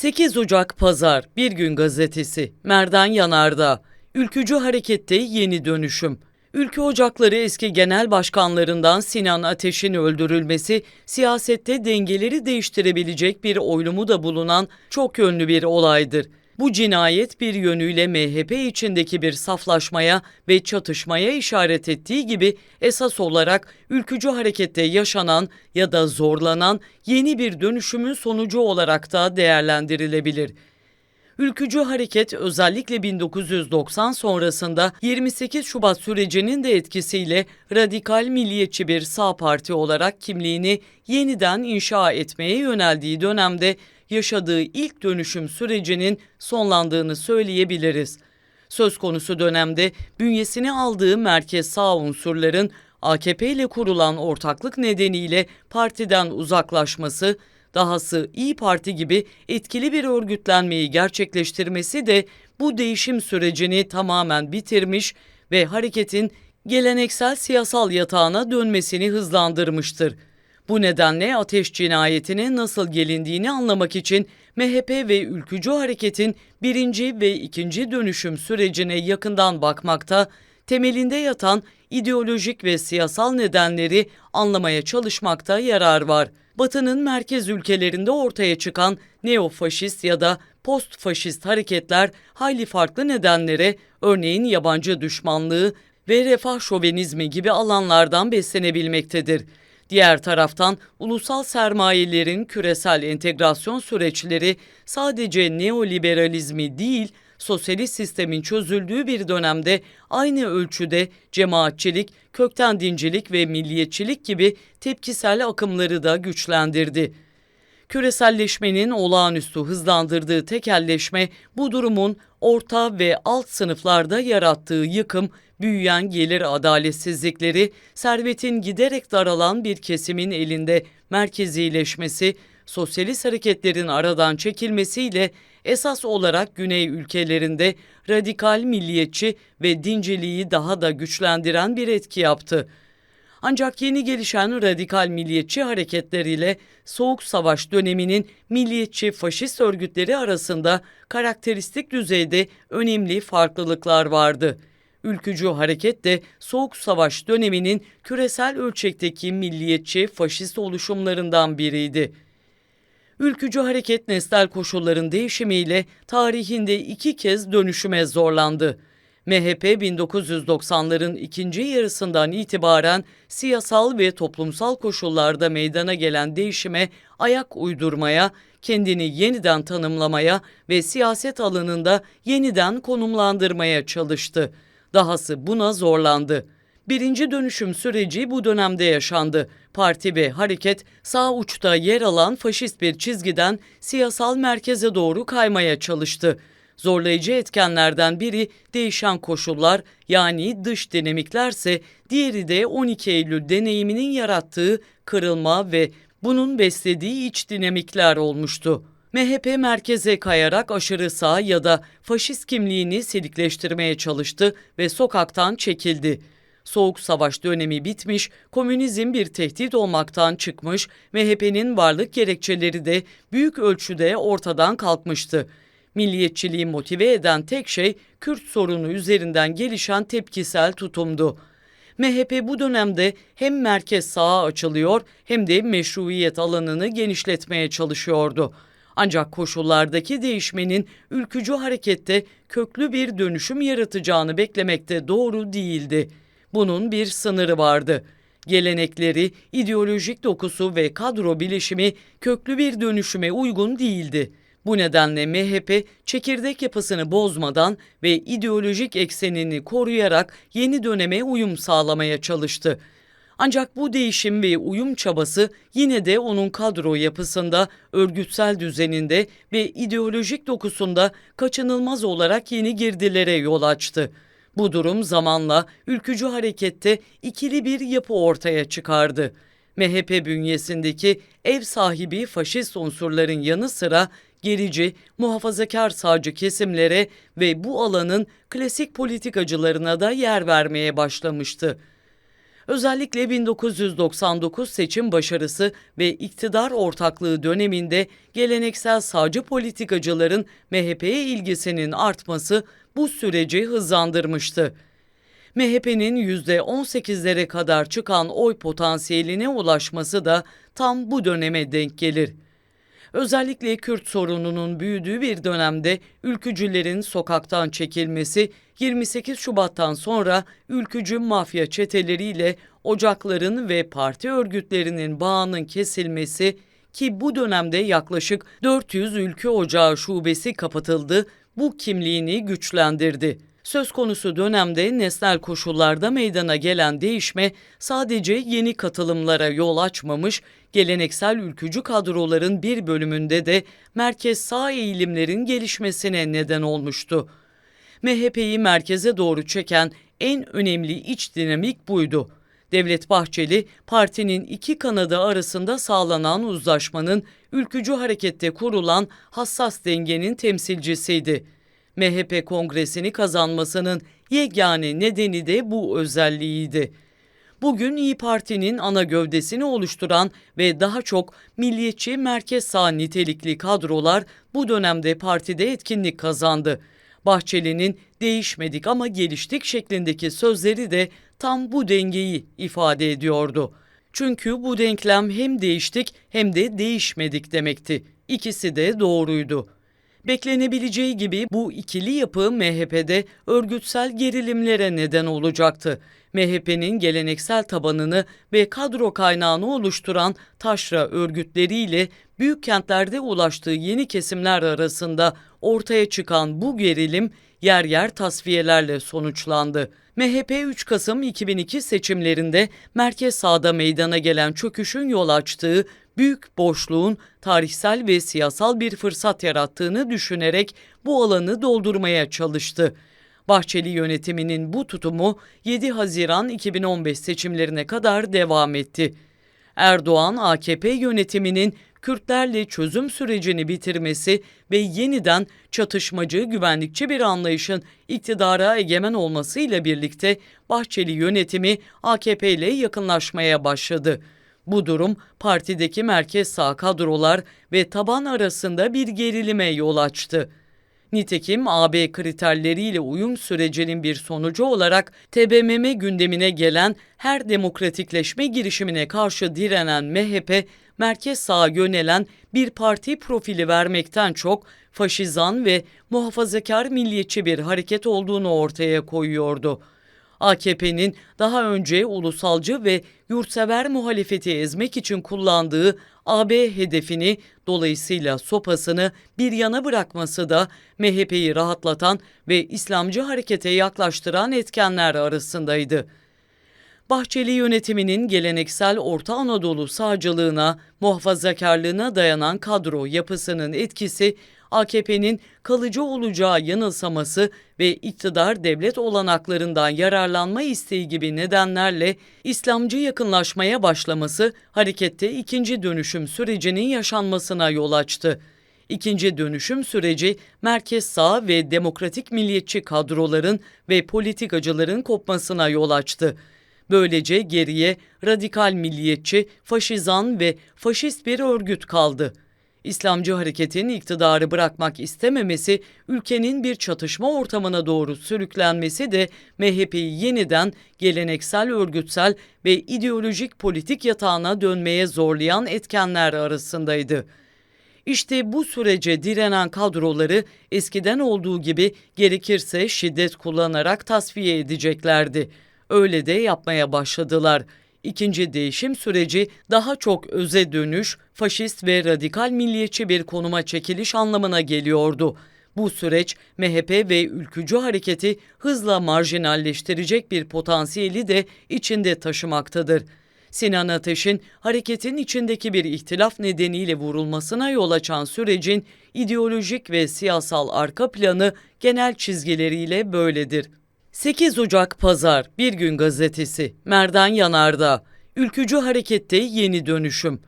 8 Ocak Pazar Bir Gün Gazetesi Merdan Yanardağ Ülkücü Harekette Yeni Dönüşüm Ülke Ocakları eski genel başkanlarından Sinan Ateş'in öldürülmesi siyasette dengeleri değiştirebilecek bir oylumu da bulunan çok yönlü bir olaydır. Bu cinayet bir yönüyle MHP içindeki bir saflaşmaya ve çatışmaya işaret ettiği gibi esas olarak ülkücü harekette yaşanan ya da zorlanan yeni bir dönüşümün sonucu olarak da değerlendirilebilir. Ülkücü hareket özellikle 1990 sonrasında 28 Şubat sürecinin de etkisiyle radikal milliyetçi bir sağ parti olarak kimliğini yeniden inşa etmeye yöneldiği dönemde yaşadığı ilk dönüşüm sürecinin sonlandığını söyleyebiliriz. Söz konusu dönemde bünyesine aldığı merkez sağ unsurların AKP ile kurulan ortaklık nedeniyle partiden uzaklaşması, dahası İyi Parti gibi etkili bir örgütlenmeyi gerçekleştirmesi de bu değişim sürecini tamamen bitirmiş ve hareketin geleneksel siyasal yatağına dönmesini hızlandırmıştır. Bu nedenle ateş cinayetine nasıl gelindiğini anlamak için MHP ve ülkücü hareketin birinci ve ikinci dönüşüm sürecine yakından bakmakta, temelinde yatan ideolojik ve siyasal nedenleri anlamaya çalışmakta yarar var. Batı'nın merkez ülkelerinde ortaya çıkan neofaşist ya da postfaşist hareketler hayli farklı nedenlere, örneğin yabancı düşmanlığı ve refah şovenizmi gibi alanlardan beslenebilmektedir. Diğer taraftan ulusal sermayelerin küresel entegrasyon süreçleri sadece neoliberalizmi değil, sosyalist sistemin çözüldüğü bir dönemde aynı ölçüde cemaatçilik, kökten dincilik ve milliyetçilik gibi tepkisel akımları da güçlendirdi. Küreselleşmenin olağanüstü hızlandırdığı tekelleşme bu durumun orta ve alt sınıflarda yarattığı yıkım, büyüyen gelir adaletsizlikleri, servetin giderek daralan bir kesimin elinde merkezileşmesi, sosyalist hareketlerin aradan çekilmesiyle esas olarak Güney ülkelerinde radikal milliyetçi ve dinciliği daha da güçlendiren bir etki yaptı. Ancak yeni gelişen radikal milliyetçi hareketleriyle Soğuk Savaş döneminin milliyetçi faşist örgütleri arasında karakteristik düzeyde önemli farklılıklar vardı. Ülkücü hareket de Soğuk Savaş döneminin küresel ölçekteki milliyetçi faşist oluşumlarından biriydi. Ülkücü hareket nesnel koşulların değişimiyle tarihinde iki kez dönüşüme zorlandı. MHP 1990'ların ikinci yarısından itibaren siyasal ve toplumsal koşullarda meydana gelen değişime ayak uydurmaya, kendini yeniden tanımlamaya ve siyaset alanında yeniden konumlandırmaya çalıştı. Dahası buna zorlandı. Birinci dönüşüm süreci bu dönemde yaşandı. Parti ve hareket sağ uçta yer alan faşist bir çizgiden siyasal merkeze doğru kaymaya çalıştı. Zorlayıcı etkenlerden biri değişen koşullar yani dış dinamiklerse diğeri de 12 Eylül deneyiminin yarattığı kırılma ve bunun beslediği iç dinamikler olmuştu. MHP merkeze kayarak aşırı sağ ya da faşist kimliğini silikleştirmeye çalıştı ve sokaktan çekildi. Soğuk Savaş dönemi bitmiş, komünizm bir tehdit olmaktan çıkmış, MHP'nin varlık gerekçeleri de büyük ölçüde ortadan kalkmıştı. Milliyetçiliği motive eden tek şey Kürt sorunu üzerinden gelişen tepkisel tutumdu. MHP bu dönemde hem merkez sağa açılıyor hem de meşruiyet alanını genişletmeye çalışıyordu. Ancak koşullardaki değişmenin ülkücü harekette köklü bir dönüşüm yaratacağını beklemekte doğru değildi. Bunun bir sınırı vardı. Gelenekleri, ideolojik dokusu ve kadro bilişimi köklü bir dönüşüme uygun değildi. Bu nedenle MHP çekirdek yapısını bozmadan ve ideolojik eksenini koruyarak yeni döneme uyum sağlamaya çalıştı. Ancak bu değişim ve uyum çabası yine de onun kadro yapısında, örgütsel düzeninde ve ideolojik dokusunda kaçınılmaz olarak yeni girdilere yol açtı. Bu durum zamanla ülkücü harekette ikili bir yapı ortaya çıkardı. MHP bünyesindeki ev sahibi faşist unsurların yanı sıra gerici, muhafazakar sağcı kesimlere ve bu alanın klasik politikacılarına da yer vermeye başlamıştı. Özellikle 1999 seçim başarısı ve iktidar ortaklığı döneminde geleneksel sağcı politikacıların MHP'ye ilgisinin artması bu süreci hızlandırmıştı. MHP'nin %18'lere kadar çıkan oy potansiyeline ulaşması da tam bu döneme denk gelir. Özellikle Kürt sorununun büyüdüğü bir dönemde ülkücülerin sokaktan çekilmesi 28 Şubat'tan sonra ülkücü mafya çeteleriyle ocakların ve parti örgütlerinin bağının kesilmesi ki bu dönemde yaklaşık 400 ülke ocağı şubesi kapatıldı, bu kimliğini güçlendirdi. Söz konusu dönemde nesnel koşullarda meydana gelen değişme sadece yeni katılımlara yol açmamış, geleneksel ülkücü kadroların bir bölümünde de merkez sağ eğilimlerin gelişmesine neden olmuştu. MHP'yi merkeze doğru çeken en önemli iç dinamik buydu. Devlet Bahçeli, partinin iki kanadı arasında sağlanan uzlaşmanın ülkücü harekette kurulan hassas dengenin temsilcisiydi. MHP kongresini kazanmasının yegane nedeni de bu özelliğiydi. Bugün İyi Parti'nin ana gövdesini oluşturan ve daha çok milliyetçi merkez sağ nitelikli kadrolar bu dönemde partide etkinlik kazandı. Bahçeli'nin değişmedik ama geliştik şeklindeki sözleri de tam bu dengeyi ifade ediyordu. Çünkü bu denklem hem değiştik hem de değişmedik demekti. İkisi de doğruydu. Beklenebileceği gibi bu ikili yapı MHP'de örgütsel gerilimlere neden olacaktı. MHP'nin geleneksel tabanını ve kadro kaynağını oluşturan taşra örgütleriyle büyük kentlerde ulaştığı yeni kesimler arasında ortaya çıkan bu gerilim yer yer tasfiyelerle sonuçlandı. MHP 3 Kasım 2002 seçimlerinde merkez sağda meydana gelen çöküşün yol açtığı büyük boşluğun tarihsel ve siyasal bir fırsat yarattığını düşünerek bu alanı doldurmaya çalıştı. Bahçeli yönetiminin bu tutumu 7 Haziran 2015 seçimlerine kadar devam etti. Erdoğan AKP yönetiminin Kürtlerle çözüm sürecini bitirmesi ve yeniden çatışmacı güvenlikçi bir anlayışın iktidara egemen olmasıyla birlikte Bahçeli yönetimi AKP ile yakınlaşmaya başladı. Bu durum partideki merkez sağ kadrolar ve taban arasında bir gerilime yol açtı. Nitekim AB kriterleriyle uyum sürecinin bir sonucu olarak TBMM gündemine gelen her demokratikleşme girişimine karşı direnen MHP, merkez sağa yönelen bir parti profili vermekten çok faşizan ve muhafazakar milliyetçi bir hareket olduğunu ortaya koyuyordu. AKP'nin daha önce ulusalcı ve yurtsever muhalefeti ezmek için kullandığı AB hedefini dolayısıyla sopasını bir yana bırakması da MHP'yi rahatlatan ve İslamcı harekete yaklaştıran etkenler arasındaydı. Bahçeli yönetiminin geleneksel Orta Anadolu sağcılığına, muhafazakarlığına dayanan kadro yapısının etkisi AKP'nin kalıcı olacağı yanılsaması ve iktidar devlet olanaklarından yararlanma isteği gibi nedenlerle İslamcı yakınlaşmaya başlaması harekette ikinci dönüşüm sürecinin yaşanmasına yol açtı. İkinci dönüşüm süreci merkez sağ ve demokratik milliyetçi kadroların ve politikacıların kopmasına yol açtı. Böylece geriye radikal milliyetçi, faşizan ve faşist bir örgüt kaldı. İslamcı hareketin iktidarı bırakmak istememesi, ülkenin bir çatışma ortamına doğru sürüklenmesi de MHP'yi yeniden geleneksel örgütsel ve ideolojik politik yatağına dönmeye zorlayan etkenler arasındaydı. İşte bu sürece direnen kadroları eskiden olduğu gibi gerekirse şiddet kullanarak tasfiye edeceklerdi. Öyle de yapmaya başladılar. İkinci değişim süreci daha çok öze dönüş, faşist ve radikal milliyetçi bir konuma çekiliş anlamına geliyordu. Bu süreç MHP ve ülkücü hareketi hızla marjinalleştirecek bir potansiyeli de içinde taşımaktadır. Sinan Ateş'in hareketin içindeki bir ihtilaf nedeniyle vurulmasına yol açan sürecin ideolojik ve siyasal arka planı genel çizgileriyle böyledir. 8 Ocak Pazar Bir Gün Gazetesi Merdan Yanardağ. Ülkücü Harekette Yeni Dönüşüm